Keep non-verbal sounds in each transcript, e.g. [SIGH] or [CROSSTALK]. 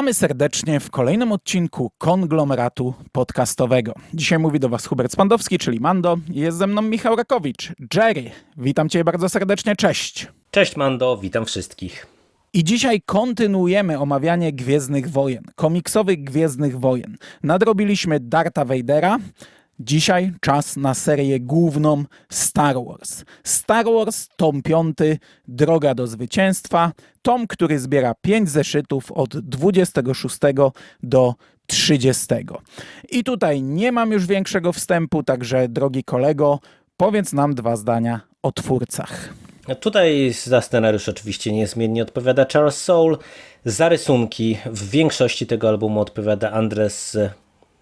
Witamy serdecznie w kolejnym odcinku konglomeratu podcastowego. Dzisiaj mówi do Was Hubert Spandowski, czyli Mando. Jest ze mną Michał Rakowicz. Jerry, witam Cię bardzo serdecznie, cześć. Cześć Mando, witam wszystkich. I dzisiaj kontynuujemy omawianie Gwiezdnych Wojen, komiksowych Gwiezdnych Wojen. Nadrobiliśmy Darta Vadera. Dzisiaj czas na serię główną Star Wars. Star Wars, tom 5, Droga do Zwycięstwa. Tom, który zbiera 5 zeszytów od 26 do 30. I tutaj nie mam już większego wstępu, także drogi kolego, powiedz nam dwa zdania o twórcach. Tutaj za scenariusz oczywiście niezmiennie odpowiada Charles Soule. Za rysunki w większości tego albumu odpowiada Andres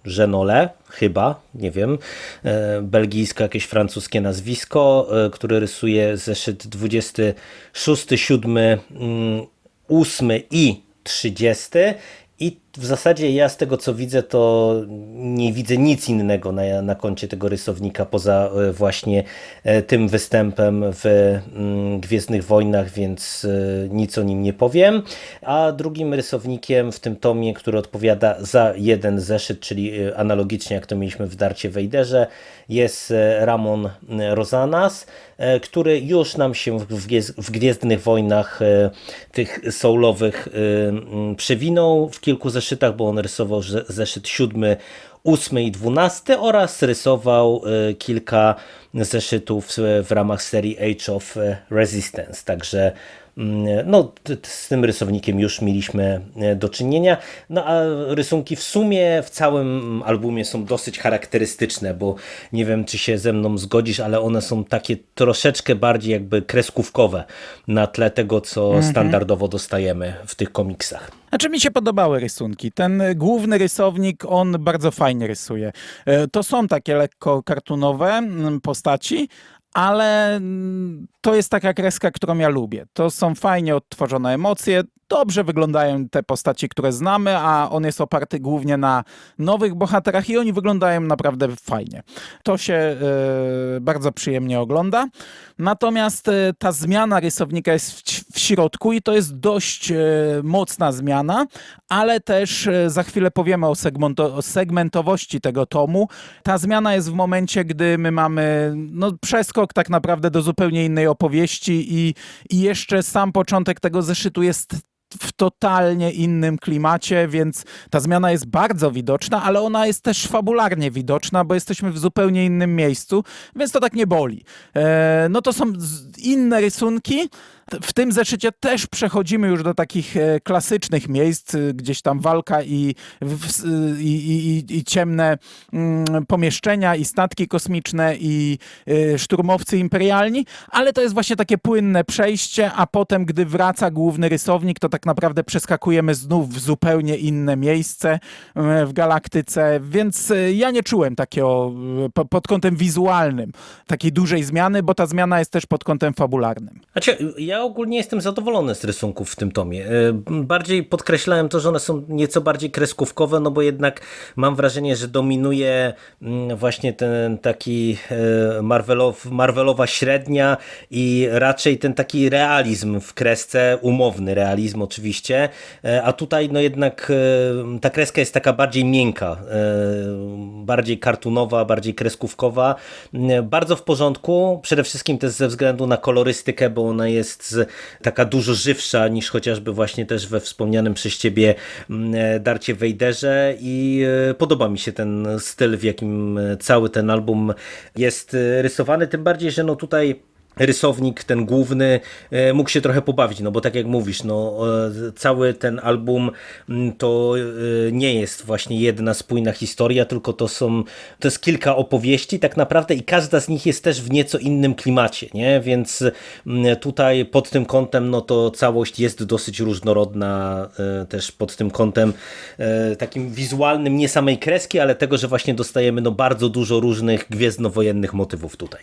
Genole, chyba, nie wiem, e, belgijskie, jakieś francuskie nazwisko, e, który rysuje zeszyt 26, 7, 8 i 30 i w zasadzie ja z tego co widzę, to nie widzę nic innego na, na koncie tego rysownika poza e, właśnie e, tym występem w mm, Gwiezdnych Wojnach, więc e, nic o nim nie powiem. A drugim rysownikiem w tym tomie, który odpowiada za jeden zeszyt, czyli analogicznie jak to mieliśmy w Darcie Wejderze, jest Ramon Rosanas, który już nam się w Gwiezdnych Wojnach tych soulowych przewinął w kilku zeszytach bo on rysował zeszyt 7, 8 i 12 oraz rysował y, kilka zeszytów w ramach serii Age of Resistance. Także no, z tym rysownikiem już mieliśmy e, do czynienia. No a rysunki w sumie w całym albumie są dosyć charakterystyczne, bo nie wiem, czy się ze mną zgodzisz, ale one są takie troszeczkę bardziej jakby kreskówkowe na tle tego, co mhm. standardowo dostajemy w tych komiksach. Znaczy mi się podobały rysunki. Ten główny rysownik, on bardzo fajnie rysuje. E, to są takie lekko kartunowe mm, postaci, ale mm, to jest taka kreska, którą ja lubię. To są fajnie odtworzone emocje, dobrze wyglądają te postaci, które znamy, a on jest oparty głównie na nowych bohaterach i oni wyglądają naprawdę fajnie. To się y, bardzo przyjemnie ogląda. Natomiast y, ta zmiana rysownika jest w, środku i to jest dość y, mocna zmiana, ale też za chwilę powiemy o, segmento, o segmentowości tego tomu. Ta zmiana jest w momencie, gdy my mamy no, przeskok tak naprawdę do zupełnie innej opowieści i, i jeszcze sam początek tego zeszytu jest w totalnie innym klimacie, więc ta zmiana jest bardzo widoczna, ale ona jest też fabularnie widoczna, bo jesteśmy w zupełnie innym miejscu, więc to tak nie boli. E, no to są inne rysunki, w tym zeszycie też przechodzimy już do takich e, klasycznych miejsc, e, gdzieś tam walka i, i, i, i ciemne mm, pomieszczenia, i statki kosmiczne, i e, szturmowcy imperialni, ale to jest właśnie takie płynne przejście, a potem, gdy wraca główny rysownik, to tak naprawdę przeskakujemy znów w zupełnie inne miejsce w galaktyce, więc ja nie czułem takiego pod kątem wizualnym takiej dużej zmiany, bo ta zmiana jest też pod kątem fabularnym. Znaczy, ja ogólnie jestem zadowolony z rysunków w tym tomie. E, bardziej podkreślałem to, że one są nieco bardziej kreskówkowe, no bo jednak mam wrażenie, że dominuje mm, właśnie ten taki e, Marvelow, Marvelowa średnia i raczej ten taki realizm w kresce, umowny realizm oczywiście, e, a tutaj no jednak ta kreska jest taka bardziej miękka, bardziej kartunowa, bardziej kreskówkowa, bardzo w porządku, przede wszystkim też ze względu na kolorystykę, bo ona jest taka dużo żywsza niż chociażby właśnie też we wspomnianym przez ciebie mm, e, Darcie Wejderze i e, podoba mi się ten styl, w jakim e, cały ten album jest rysowany, tym bardziej, że no tutaj rysownik, ten główny, e, mógł się trochę pobawić, no bo tak jak mówisz, no cały ten album mm, to e, nie jest właśnie jedna spójna historia, tylko to są, to jest kilka opowieści tak naprawdę i każda z nich jest też w nieco innym klimacie, nie? Więc mm, tutaj pod tym kątem, no to całość jest dosyć różnorodna e, też pod tym kątem takim wizualnym, nie samej kreski, ale tego, że właśnie dostajemy no bardzo dużo różnych gwiezdnowojennych motywów tutaj.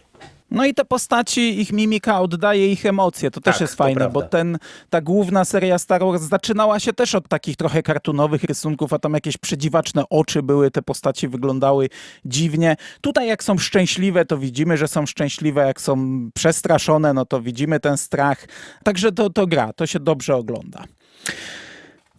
No i te postaci, ich mimika oddaje ich emocje. To też tak, jest fajne, bo ten, ta główna seria Star Wars zaczynała się też od takich trochę kartunowych rysunków, a tam jakieś przedziwaczne oczy były, te postaci wyglądały dziwnie. Tutaj jak są szczęśliwe, to widzimy, że są szczęśliwe, jak są przestraszone, no to widzimy ten strach. Także to, to gra, to się dobrze ogląda.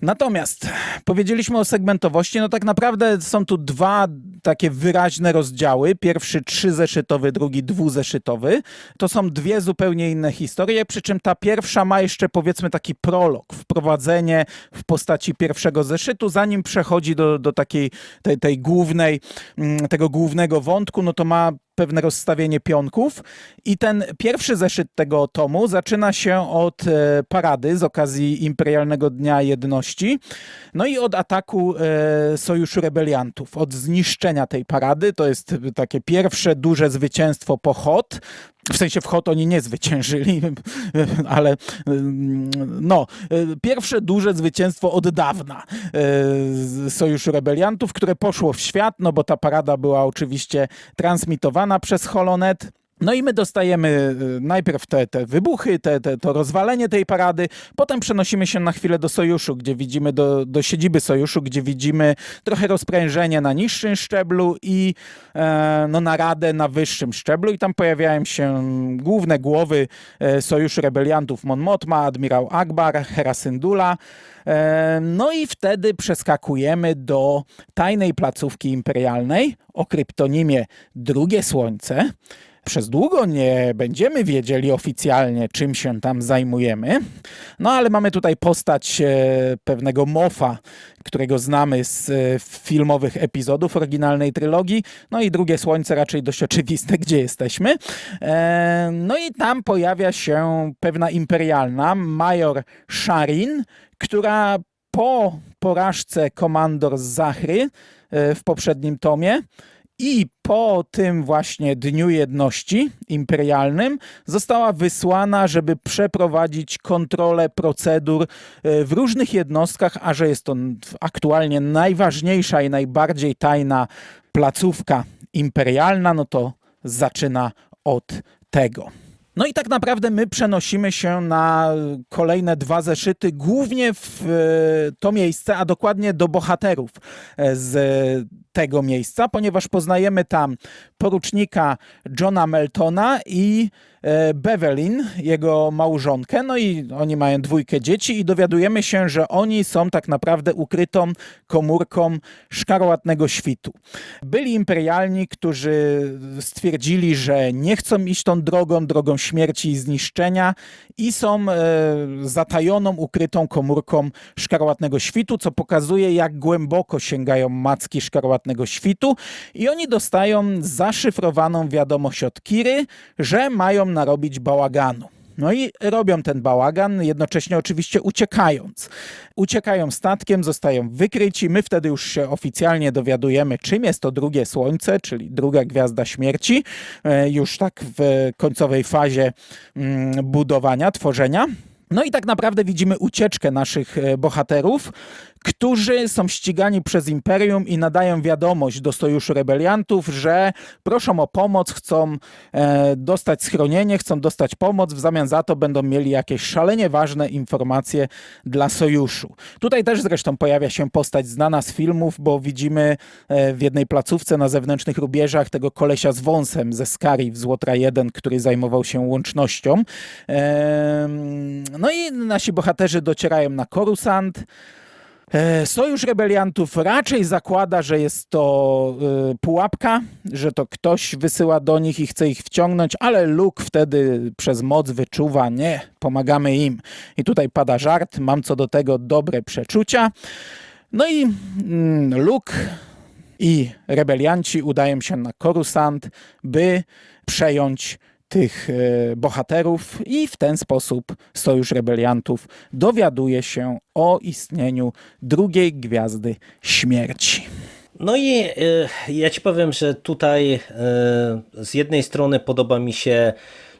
Natomiast powiedzieliśmy o segmentowości, no tak naprawdę są tu dwa takie wyraźne rozdziały. Pierwszy trzyzeszytowy, drugi dwuzeszytowy. To są dwie zupełnie inne historie, przy czym ta pierwsza ma jeszcze powiedzmy taki prolog, wprowadzenie w postaci pierwszego zeszytu, zanim przechodzi do, do takiej tej, tej głównej, mm, tego głównego wątku, no to ma pewne rozstawienie pionków i ten pierwszy zeszyt tego tomu zaczyna się od e, parady z okazji Imperialnego Dnia Jedności, no i od ataku e, Sojuszu Rebeliantów, od zniszczenia tej parady. To jest takie pierwsze duże zwycięstwo po Hot. W sensie w oni nie zwyciężyli, [LAUGHS] ale mm, no, pierwsze duże zwycięstwo od dawna e, Sojuszu Rebeliantów, które poszło w świat, no bo ta parada była oczywiście transmitowana przez Holonet. No i my dostajemy y, najpierw te, te wybuchy, te, te, to rozwalenie tej parady, potem przenosimy się na chwilę do sojuszu, gdzie widzimy, do, do siedziby sojuszu, gdzie widzimy trochę rozprężenia na niższym szczeblu i e, no, naradę na wyższym szczeblu i tam pojawiają się główne głowy e, sojuszu rebeliantów Mon Mothma, admirał Akbar, Hera Syndulla. E, No i wtedy przeskakujemy do tajnej placówki imperialnej o kryptonimie Drugie Słońce. Przez długo nie będziemy wiedzieli oficjalnie, czym się tam zajmujemy. No ale mamy tutaj postać e, pewnego Mofa, którego znamy z e, filmowych epizodów oryginalnej trylogii. No i drugie słońce raczej dość oczywiste, [LAUGHS] gdzie jesteśmy. E, No i tam pojawia się pewna imperialna, major Sharin, która po porażce komandor z Zachry w poprzednim tomie i po tym właśnie Dniu Jedności Imperialnym została wysłana, żeby przeprowadzić kontrolę procedur e, w różnych jednostkach, a że jest to aktualnie najważniejsza i najbardziej tajna placówka imperialna, no to zaczyna od tego. No i tak naprawdę my przenosimy się na kolejne dwa zeszyty, głównie w e, to miejsce, a dokładnie do bohaterów e, z tego miejsca, ponieważ poznajemy tam porucznika Johna Meltona i Bevelin, jego małżonkę, no i oni mają dwójkę dzieci i dowiadujemy się, że oni są tak naprawdę ukrytą komórką szkarłatnego świtu. Byli imperialni, którzy stwierdzili, że nie chcą iść tą drogą, drogą śmierci i zniszczenia i są e, zatajoną, ukrytą komórką szkarłatnego świtu, co pokazuje, jak głęboko sięgają macki szkarłatnego świtu i oni dostają zaszyfrowaną wiadomość od Kiry, że mają narobić bałaganu. No i robią ten bałagan, jednocześnie oczywiście uciekając. Uciekają statkiem, zostają wykryci. My wtedy już się oficjalnie dowiadujemy, czym jest to drugie słońce, czyli druga gwiazda śmierci, e, już tak w końcowej fazie mm, budowania, tworzenia. No i tak naprawdę widzimy ucieczkę naszych e, bohaterów, którzy są ścigani przez Imperium i nadają wiadomość do Sojuszu Rebeliantów, że proszą o pomoc, chcą e, dostać schronienie, chcą dostać pomoc, w zamian za to będą mieli jakieś szalenie ważne informacje dla Sojuszu. Tutaj też zresztą pojawia się postać znana z filmów, bo widzimy e, w jednej placówce na zewnętrznych rubieżach tego kolesia z wąsem ze Skari w Złotra 1, który zajmował się łącznością. E, no i nasi bohaterzy docierają na Korusant. E, Sojusz Rebeliantów raczej zakłada, że jest to y, pułapka, że to ktoś wysyła do nich i chce ich wciągnąć, ale Luke wtedy przez moc wyczuwa, nie, pomagamy im. I tutaj pada żart, mam co do tego dobre przeczucia. No i mm, Luke i rebelianci udają się na Korusant, by przejąć tych e, bohaterów i w ten sposób Sojusz Rebeliantów dowiaduje się o istnieniu drugiej gwiazdy śmierci. No i y, ja ci powiem, że tutaj y, z jednej strony podoba mi się,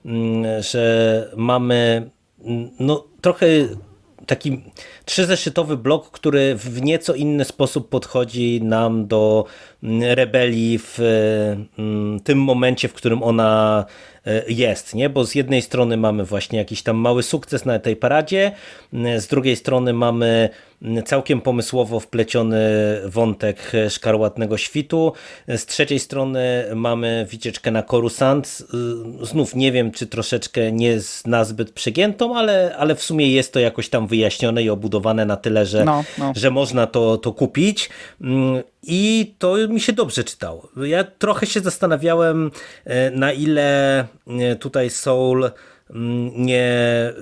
y, że mamy no, trochę taki trzyzeszytowy blok, który w nieco inny sposób podchodzi nam do rebelii w tym momencie, w którym ona jest, nie? Bo z jednej strony mamy właśnie jakiś tam mały sukces na tej paradzie, z drugiej strony mamy całkiem pomysłowo wpleciony wątek szkarłatnego świtu. Z trzeciej strony mamy wycieczkę na Korusant. Znów nie wiem, czy troszeczkę nie nazbyt przegiętą, ale, ale w sumie jest to jakoś tam wyjaśnione i obudowane na tyle, że, No, no. że można to, to kupić. I to mi się dobrze czytało. Ja trochę się zastanawiałem, e, na ile e, tutaj Soul nie e,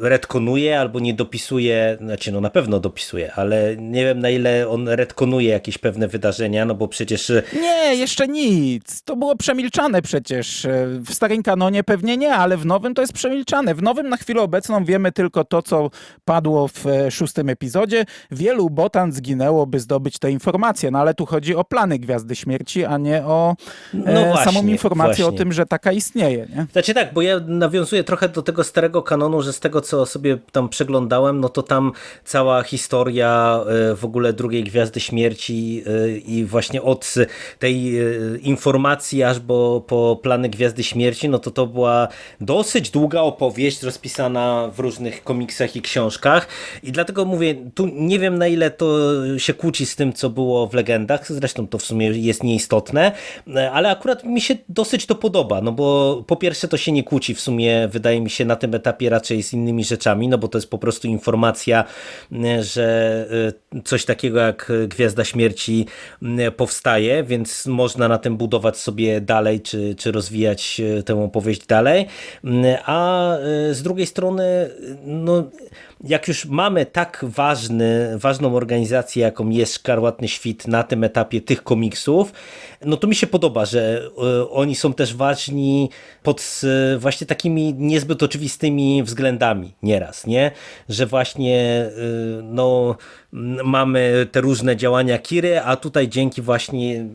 retkonuje albo nie dopisuje, znaczy no na pewno dopisuje, ale nie wiem na ile on retkonuje jakieś pewne wydarzenia, no bo przecież e, Nie, jeszcze nic. To było przemilczane przecież. E, W starym kanonie pewnie nie, ale w nowym to jest przemilczane. W nowym na chwilę obecną wiemy tylko to, co padło w e, szóstym epizodzie. Wielu botan zginęło, by zdobyć te informacje, no ale tu chodzi o plany Gwiazdy Śmierci, a nie o e, No właśnie, samą informację o właśnie. tym, że taka istnieje. Nie? Znaczy tak, bo ja nawiązuję trochę do tego starego kanonu, że z tego co sobie tam przeglądałem, no to tam cała historia e, w ogóle drugiej Gwiazdy Śmierci e, i właśnie od tej e, informacji aż bo, po plany Gwiazdy Śmierci, no to to była dosyć długa opowieść rozpisana w różnych komiksach i książkach. I dlatego mówię, tu nie wiem na ile to się kłóci z tym, co było w legendach, zresztą to w sumie jest nieistotne, ale akurat mi się dosyć to podoba, no bo po pierwsze to się nie kłóci w sumie, wydaje mi się na tym etapie raczej z innymi rzeczami, no bo to jest po prostu informacja, e, że e, coś takiego jak Gwiazda Śmierci m, powstaje, więc można na tym budować sobie dalej, czy, czy rozwijać e, tę opowieść dalej, a e, z drugiej strony no jak już mamy tak ważny, ważną organizację, jaką jest Szkarłatny Świt na tym etapie tych komiksów, no to mi się podoba, że e, oni są też ważni pod e, właśnie takimi niezbyt oczywistymi względami nieraz, nie? Że właśnie e, no, mamy te różne działania Kiry, a tutaj dzięki właśnie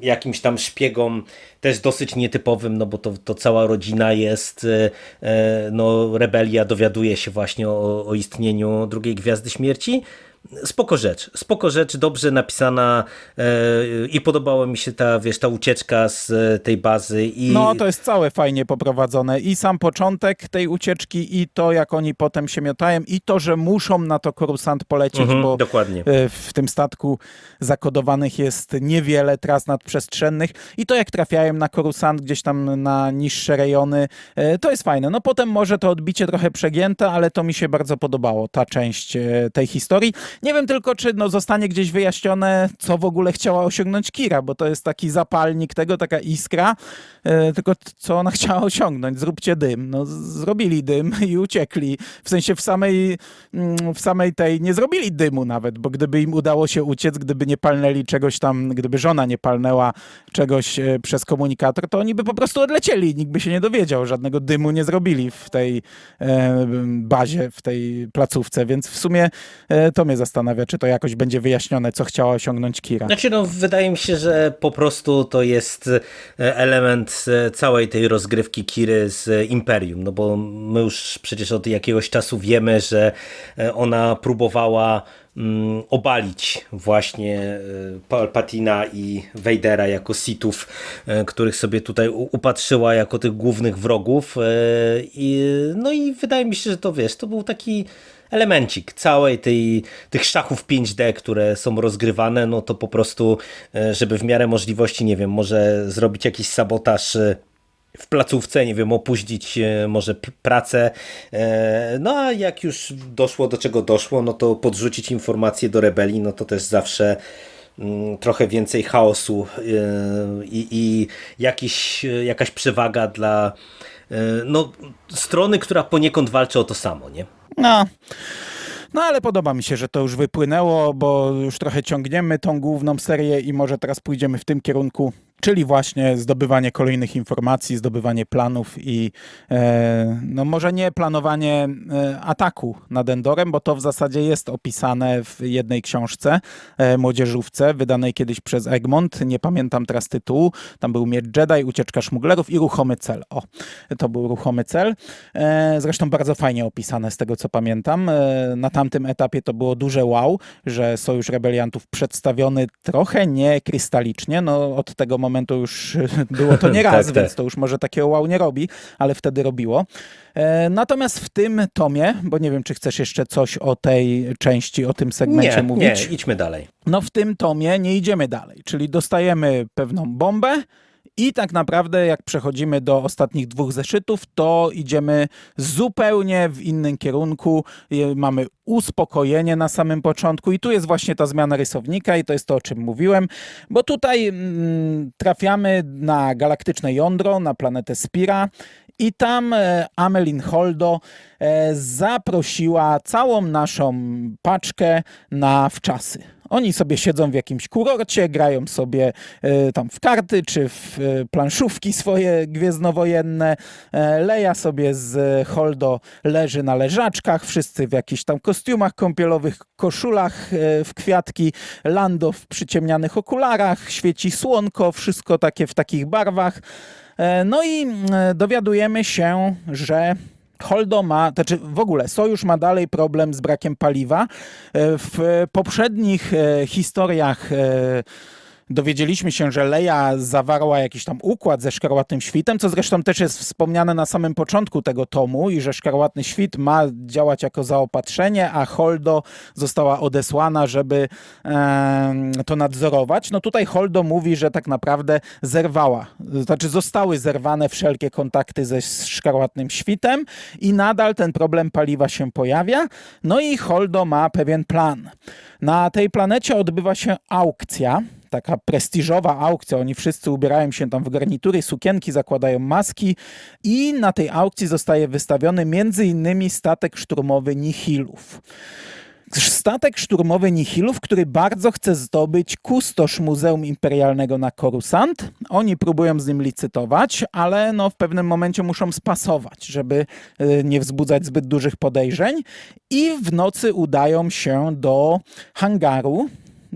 jakimś tam szpiegom też dosyć nietypowym, no bo to, to cała rodzina jest, e, e, no rebelia dowiaduje się właśnie o, o istnieniu drugiej Gwiazdy Śmierci. Spoko rzecz, spoko rzecz, dobrze napisana e, i podobała mi się ta, wiesz, ta ucieczka z e, tej bazy i No, to jest całe fajnie poprowadzone. I sam początek tej ucieczki, i to, jak oni potem się miotają, i to, że muszą na to Korusant polecieć, Mhm, bo dokładnie. e, w tym statku zakodowanych jest niewiele tras nadprzestrzennych i to, jak trafiają na Korusant gdzieś tam na niższe rejony, e, to jest fajne. No potem może to odbicie trochę przegięte, ale to mi się bardzo podobało, ta część tej historii. Nie wiem tylko, czy no, zostanie gdzieś wyjaśnione, co w ogóle chciała osiągnąć Kira, bo to jest taki zapalnik tego, taka iskra, tylko t- co ona [LAUGHS] chciała osiągnąć? Zróbcie dym. No, zrobili dym i uciekli. W sensie w samej, mm, w samej tej nie zrobili dymu nawet, bo gdyby im udało się uciec, gdyby nie palnęli czegoś tam, gdyby żona nie palnęła czegoś e, przez komunikator, to oni by po prostu odlecieli. Nikt by się nie dowiedział. Żadnego dymu nie zrobili w tej e, bazie, w tej placówce, więc w sumie e, to mnie zastanawia, czy to jakoś będzie wyjaśnione, co chciała osiągnąć Kira. Znaczy, no, wydaje mi się, że po prostu to jest e, element e, całej tej rozgrywki Kiry z Imperium, no bo my już przecież od jakiegoś czasu wiemy, że e, ona próbowała mm, obalić właśnie e, Palpatina i Vadera jako Sithów, e, których sobie tutaj upatrzyła jako tych głównych wrogów i, no i wydaje mi się, że to wiesz, to był taki elemencik całej tej, tych szachów 5D, które są rozgrywane, no to po prostu, e, żeby w miarę możliwości, nie wiem, może zrobić jakiś sabotaż e, w placówce, nie wiem, opóźnić e, może pracę, no a jak już doszło do czego doszło, no to podrzucić informacje do rebelii, no to też zawsze mm, trochę więcej chaosu i, i jakiś, jakaś przewaga dla no, strony, która poniekąd walczy o to samo, nie? No. No ale podoba mi się, że to już wypłynęło, bo już trochę ciągniemy tą główną serię i może teraz pójdziemy w tym kierunku, czyli właśnie zdobywanie kolejnych informacji, zdobywanie planów i e, no może nie planowanie e, ataku nad Endorem, bo to w zasadzie jest opisane w jednej książce e, młodzieżówce, wydanej kiedyś przez Egmont, nie pamiętam teraz tytułu, tam był Miecz Jedi, Ucieczka Szmuglerów i Ruchomy Cel. O, to był Ruchomy Cel. Zresztą bardzo fajnie opisane z tego, co pamiętam. Na tamtym etapie to było duże wow, że Sojusz Rebeliantów przedstawiony trochę nie krystalicznie, no od tego momentu momentu już [LAUGHS] było to nie raz, Tak, więc tak. to już może takiego wow nie robi, ale wtedy robiło. E, Natomiast w tym tomie, bo nie wiem, czy chcesz jeszcze coś o tej części, o tym segmencie Nie, mówić. nie, idźmy dalej. No w tym tomie nie idziemy dalej, czyli dostajemy pewną bombę i tak naprawdę jak przechodzimy do ostatnich dwóch zeszytów, to idziemy zupełnie w innym kierunku. Mamy uspokojenie na samym początku i tu jest właśnie ta zmiana rysownika i to jest to, o czym mówiłem, bo tutaj mm, trafiamy na galaktyczne jądro, na planetę Spira i tam e, Amelin Holdo e, zaprosiła całą naszą paczkę na wczasy. Oni sobie siedzą w jakimś kurorcie, grają sobie e, tam w karty czy w e, planszówki swoje gwiezdnowojenne. E, Leja sobie z Holdo leży na leżaczkach, wszyscy w jakichś tam kostiumach kąpielowych, koszulach w kwiatki. Lando w przyciemnianych okularach, świeci słonko, wszystko takie w takich barwach. No i mm, dowiadujemy się, że Holdo ma, znaczy w ogóle Sojusz ma dalej problem z brakiem paliwa. E, W poprzednich e, historiach e, dowiedzieliśmy się, że Leia zawarła jakiś tam układ ze Szkarłatnym Świtem, co zresztą też jest wspomniane na samym początku tego tomu i że Szkarłatny Świt ma działać jako zaopatrzenie, a Holdo została odesłana, żeby em, to nadzorować. No tutaj Holdo mówi, że tak naprawdę zerwała, znaczy zostały zerwane wszelkie kontakty ze Szkarłatnym Świtem i nadal ten problem paliwa się pojawia. No i Holdo ma pewien plan. Na tej planecie odbywa się aukcja, taka prestiżowa aukcja. Oni wszyscy ubierają się tam w garnitury, sukienki, zakładają maski i na tej aukcji zostaje wystawiony między innymi statek szturmowy Nihilów. Statek szturmowy Nihilów, który bardzo chce zdobyć kustosz Muzeum Imperialnego na Korusant. Oni próbują z nim licytować, ale no w pewnym momencie muszą spasować, żeby y, nie wzbudzać zbyt dużych podejrzeń. I w nocy udają się do hangaru,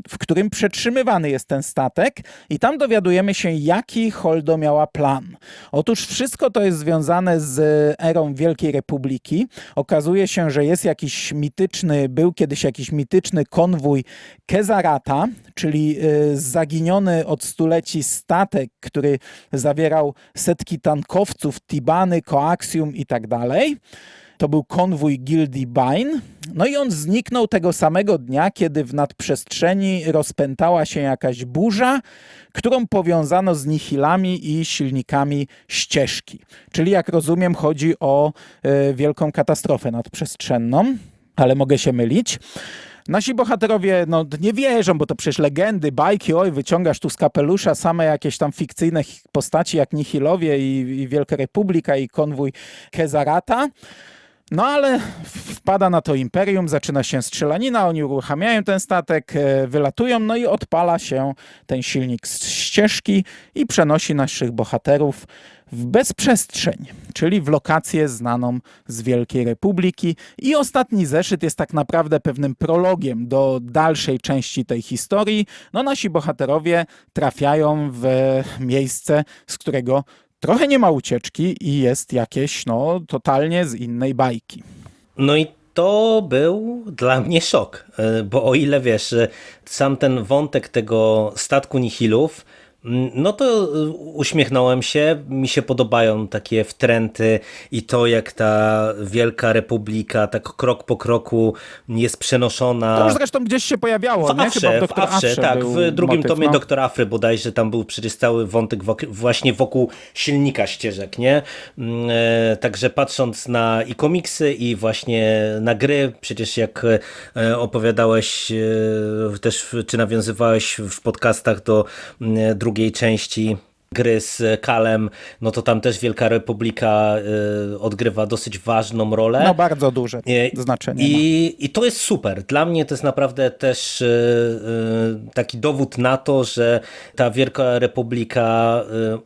w którym przetrzymywany jest ten statek i tam dowiadujemy się, jaki Holdo miała plan. Otóż wszystko to jest związane z erą Wielkiej Republiki. Okazuje się, że jest jakiś mityczny, był kiedyś jakiś mityczny konwój Kezarata, czyli y, zaginiony od stuleci statek, który zawierał setki tankowców, tibany, koaksium i tak dalej. To był konwój Gildii Bain. No i on zniknął tego samego dnia, kiedy w nadprzestrzeni rozpętała się jakaś burza, którą powiązano z nihilami i silnikami ścieżki. Czyli jak rozumiem chodzi o e, wielką katastrofę nadprzestrzenną, ale mogę się mylić. Nasi bohaterowie no, nie wierzą, bo to przecież legendy, bajki, oj, wyciągasz tu z kapelusza same jakieś tam fikcyjne postaci jak Nihilowie i, i Wielka Republika i konwój Kezarata. No ale wpada na to imperium, zaczyna się strzelanina, oni uruchamiają ten statek, e, wylatują, no i odpala się ten silnik z ścieżki i przenosi naszych bohaterów w bezprzestrzeń, czyli w lokację znaną z Wielkiej Republiki. I ostatni zeszyt jest tak naprawdę pewnym prologiem do dalszej części tej historii. No nasi bohaterowie trafiają w miejsce, z którego trochę nie ma ucieczki i jest jakieś, no, totalnie z innej bajki. No i to był dla mnie szok, e, bo o ile wiesz, e, sam ten wątek tego statku Nihilów, no to e, uśmiechnąłem się, mi się podobają takie wtręty i to jak ta Wielka Republika tak krok po kroku jest przenoszona. To już zresztą gdzieś się pojawiało, W nie? Afrze, w Doktor Afrze, Afrze tak, w drugim motyw, tomie no. Doktor Afry bodajże tam był przecież cały wątek właśnie wokół silnika ścieżek, nie? Mm, E, także patrząc na i komiksy i właśnie na gry, przecież jak e, opowiadałeś e, też, w- czy nawiązywałeś w podcastach do mm, drugiej części gry z Kalem, no to tam też Wielka Republika e, odgrywa dosyć ważną rolę. No bardzo duże Nie, znaczenie. I, I to jest super. Dla mnie to jest naprawdę też e, e, taki dowód na to, że ta Wielka Republika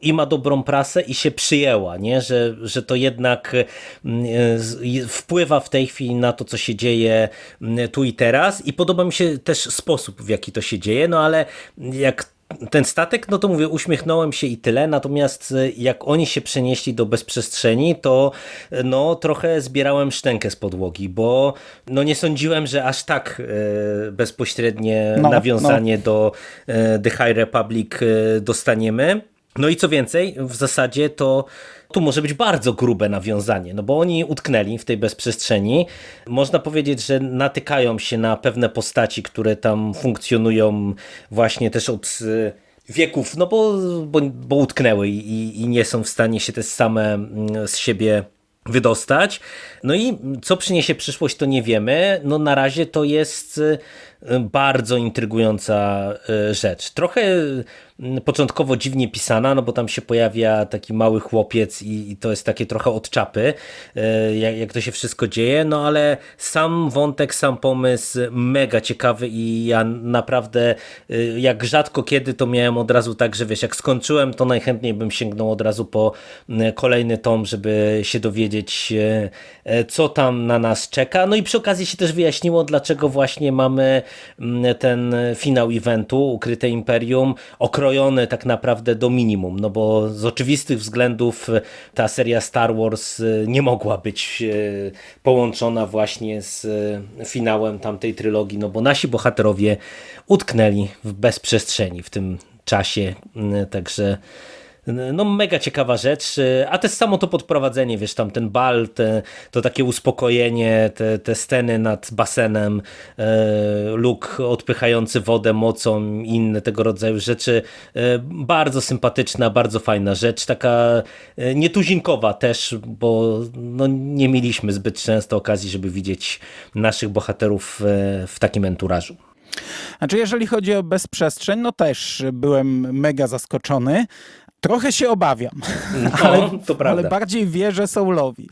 i ma dobrą prasę i się przyjęła, nie? Że, że to jednak wpływa w tej chwili na to, co się dzieje tu i teraz i podoba mi się też sposób, w jaki to się dzieje, no ale jak ten statek, no to mówię, uśmiechnąłem się i tyle, natomiast e, jak oni się przenieśli do bezprzestrzeni, to e, no trochę zbierałem szczękę z podłogi, bo no nie sądziłem, że aż tak e, bezpośrednie No, nawiązanie do e, The High Republic dostaniemy. No i co więcej, w zasadzie to tu może być bardzo grube nawiązanie, no bo oni utknęli w tej bezprzestrzeni. Można powiedzieć, że natykają się na pewne postaci, które tam funkcjonują właśnie też od e, wieków, no bo, bo, bo utknęły i, i nie są w stanie się też same mm, z siebie wydostać. No i co przyniesie przyszłość, to nie wiemy. No na razie to jest y, bardzo intrygująca y, rzecz. Trochę początkowo dziwnie pisana, no bo tam się pojawia taki mały chłopiec i, i to jest takie trochę od czapy, jak, jak to się wszystko dzieje, no ale sam wątek, sam pomysł mega ciekawy i ja naprawdę jak rzadko kiedy to miałem od razu tak, że wiesz, jak skończyłem, to najchętniej bym sięgnął od razu po kolejny tom, żeby się dowiedzieć co tam na nas czeka. No i przy okazji się też wyjaśniło, dlaczego właśnie mamy ten finał eventu, Ukryte Imperium, okrojone tak naprawdę do minimum, no bo z oczywistych względów ta seria Star Wars y, nie mogła być y, połączona właśnie z finałem tamtej trylogii, no bo nasi bohaterowie utknęli w bezprzestrzeni w tym czasie, także no mega ciekawa rzecz, a też samo to podprowadzenie, wiesz, tam ten bal, te, to takie uspokojenie, te, te sceny nad basenem, e, Luke odpychający wodę mocą i inne tego rodzaju rzeczy, e, bardzo sympatyczna, bardzo fajna rzecz, taka nietuzinkowa też, bo no, nie mieliśmy zbyt często okazji, żeby widzieć naszych bohaterów w takim enturażu. Znaczy, jeżeli chodzi o bezprzestrzeń, no też byłem mega zaskoczony. Trochę się obawiam, No, [LAUGHS] ale, ale bardziej wierzę Soulowi.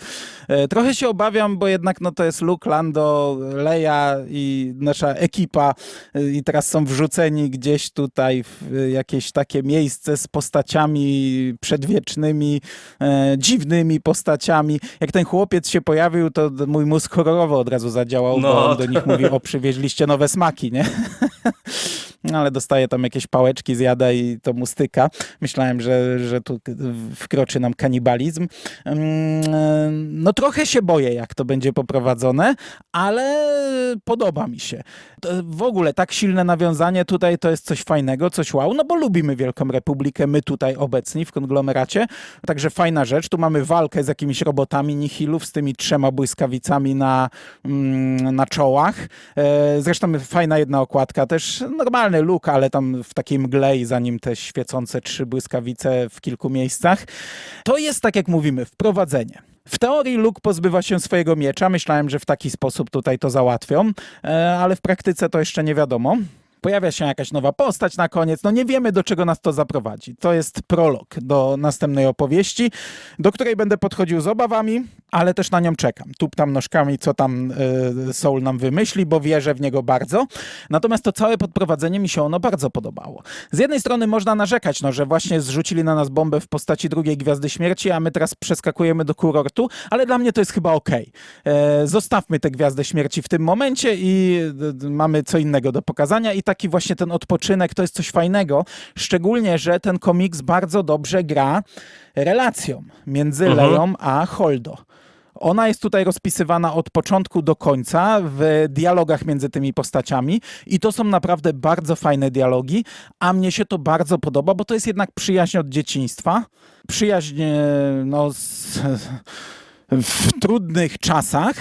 E, Trochę się obawiam, bo jednak no, to jest Luke, Lando, Leia i nasza ekipa e, i teraz są wrzuceni gdzieś tutaj w e, jakieś takie miejsce z postaciami przedwiecznymi, e, dziwnymi postaciami. Jak ten chłopiec się pojawił, to mój mózg horrorowo od razu zadziałał, No, bo on do nich mówi, o przywieźliście nowe smaki, nie? [LAUGHS] No, ale dostaje tam jakieś pałeczki, zjada i to mu styka. Myślałem, że, że tu wkroczy nam kanibalizm. Mm, No trochę się boję, jak to będzie poprowadzone, ale podoba mi się. W ogóle tak silne nawiązanie tutaj to jest coś fajnego, coś wow, no bo lubimy Wielką Republikę, my tutaj obecni w konglomeracie, także fajna rzecz. Tu mamy walkę z jakimiś robotami nihilów, z tymi trzema błyskawicami na, mm, na czołach. E, Zresztą fajna jedna okładka, też normalny look, ale tam w takiej mgle i za nim te świecące trzy błyskawice w kilku miejscach. To jest, tak jak mówimy, wprowadzenie. W teorii Luke pozbywa się swojego miecza. Myślałem, że w taki sposób tutaj to załatwią, e, ale w praktyce to jeszcze nie wiadomo. Pojawia się jakaś nowa postać na koniec. No nie wiemy, do czego nas to zaprowadzi. To jest prolog do następnej opowieści, do której będę podchodził z obawami, ale też na nią czekam. Tuptam nóżkami, co tam y, Soul nam wymyśli, bo wierzę w niego bardzo. Natomiast to całe podprowadzenie mi się ono bardzo podobało. Z jednej strony można narzekać, no, że właśnie zrzucili na nas bombę w postaci drugiej Gwiazdy Śmierci, a my teraz przeskakujemy do kurortu, ale dla mnie to jest chyba okej. E, Zostawmy tę Gwiazdę Śmierci w tym momencie i d- d- mamy co innego do pokazania i taki właśnie ten odpoczynek to jest coś fajnego, szczególnie, że ten komiks bardzo dobrze gra relacją między Mhm. Leją a Holdo. Ona jest tutaj rozpisywana od początku do końca w dialogach między tymi postaciami i to są naprawdę bardzo fajne dialogi, a mnie się to bardzo podoba, bo to jest jednak przyjaźń od dzieciństwa. Przyjaźń e, no, z, w trudnych czasach.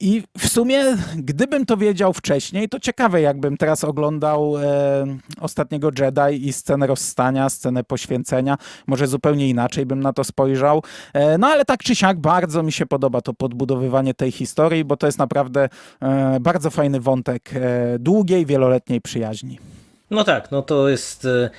I w sumie, gdybym to wiedział wcześniej, to ciekawe, jakbym teraz oglądał e, ostatniego Jedi i scenę rozstania, scenę poświęcenia. Może zupełnie inaczej bym na to spojrzał. E, no ale tak czy siak, bardzo mi się podoba to podbudowywanie tej historii, bo to jest naprawdę e, bardzo fajny wątek e, długiej, wieloletniej przyjaźni. No tak, no to jest e,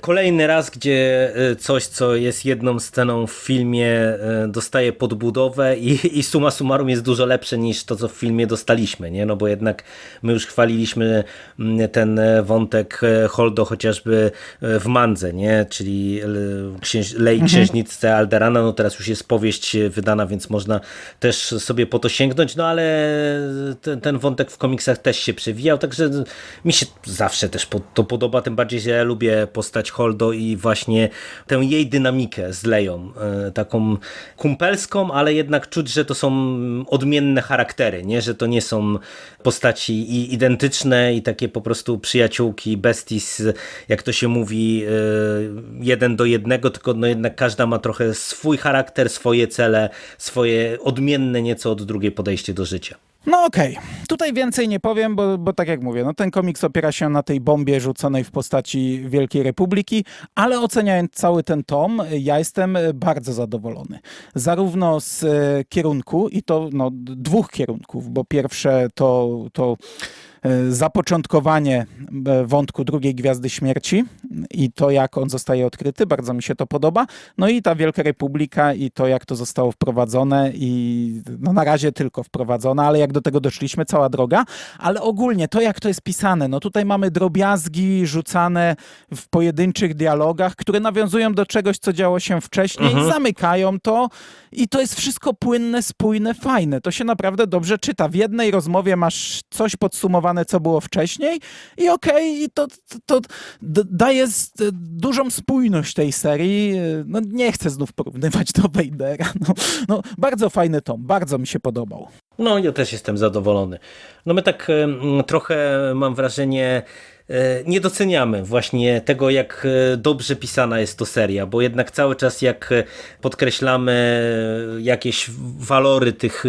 Kolejny raz, gdzie e, coś, co jest jedną sceną w filmie, e, dostaje podbudowę i, i suma summarum jest dużo lepsze niż to, co w filmie dostaliśmy, nie? No bo jednak my już chwaliliśmy mm, ten e, wątek Holdo chociażby w Mandze, nie? Czyli księż, Lej Księżniczce Alderana, no teraz już jest powieść wydana, więc można też sobie po to sięgnąć, no ale ten, ten wątek w komiksach też się przewijał, także mi się zawsze też to podoba, tym bardziej, że ja lubię postać Holdo i właśnie tę jej dynamikę z Leją, e, taką kumpelską, ale jednak czuć, że to są odmienne charaktery, nie? że to nie są postaci i identyczne i takie po prostu przyjaciółki, besties, jak to się mówi, e, jeden do jednego, tylko no jednak każda ma trochę swój charakter, swoje cele, swoje odmienne nieco od drugiej podejście do życia. No okej, tutaj więcej nie powiem, bo, bo tak jak mówię, no ten komiks opiera się na tej bombie rzuconej w postaci Wielkiej Republiki, ale oceniając cały ten tom, ja jestem bardzo zadowolony. Zarówno z e, kierunku, i to no, dwóch kierunków, bo pierwsze to, to zapoczątkowanie e, wątku drugiej Gwiazdy Śmierci i to, jak on zostaje odkryty, bardzo mi się to podoba. No i ta Wielka Republika i to, jak to zostało wprowadzone i no na razie tylko wprowadzone, ale jak do tego doszliśmy, cała droga. Ale ogólnie to, jak to jest pisane, no tutaj mamy drobiazgi rzucane w pojedynczych dialogach, które nawiązują do czegoś, co działo się wcześniej, zamykają to i to jest wszystko płynne, spójne, fajne. To się naprawdę dobrze czyta. W jednej rozmowie masz coś podsumowane, co było wcześniej i okej, i to, to, to daje dużą spójność tej serii. No nie chcę znów porównywać do Vadera. [LAUGHS] No, no, bardzo fajny tom, bardzo mi się podobał. No, ja też jestem zadowolony. No my tak trochę mam wrażenie, nie doceniamy właśnie tego, jak e, dobrze pisana jest to seria, bo jednak cały czas jak e, podkreślamy jakieś walory tych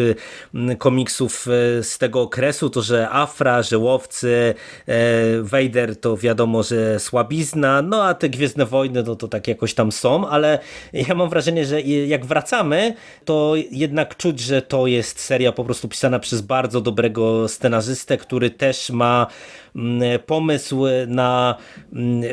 e, komiksów e, z tego okresu, to że Afra, że Łowcy, e, Vader to wiadomo, że słabizna, no a te Gwiezdne Wojny no to tak jakoś tam są, ale ja mam wrażenie, że jak wracamy, to jednak czuć, że to jest seria po prostu pisana przez bardzo dobrego scenarzystę, który też ma pomysł na mm,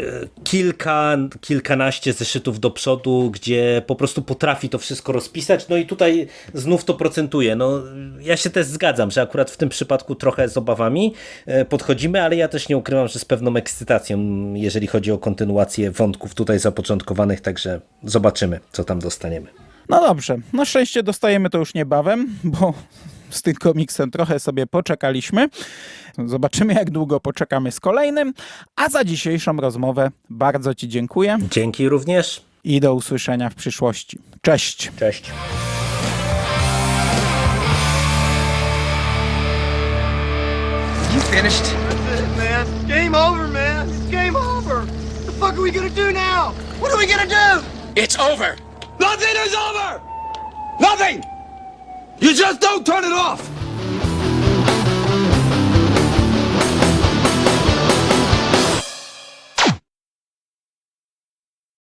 kilka, kilkanaście zeszytów do przodu, gdzie po prostu potrafi to wszystko rozpisać, no i tutaj znów to procentuje. No, ja się też zgadzam, że akurat w tym przypadku trochę z obawami e, podchodzimy, ale ja też nie ukrywam, że z pewną ekscytacją, jeżeli chodzi o kontynuację wątków tutaj zapoczątkowanych, także zobaczymy, co tam dostaniemy. No dobrze, na szczęście dostajemy to już niebawem, bo z tym komiksem trochę sobie poczekaliśmy. Zobaczymy, jak długo poczekamy z kolejnym. A za dzisiejszą rozmowę bardzo Ci dziękuję Dzięki również. i do usłyszenia w przyszłości. Cześć! Cześć. You finished? That's it, man. It's game over, man. It's game over. What the fuck are we gonna do now? What are we gonna do? It's over. Nothing is over! Nothing! You just don't turn it off!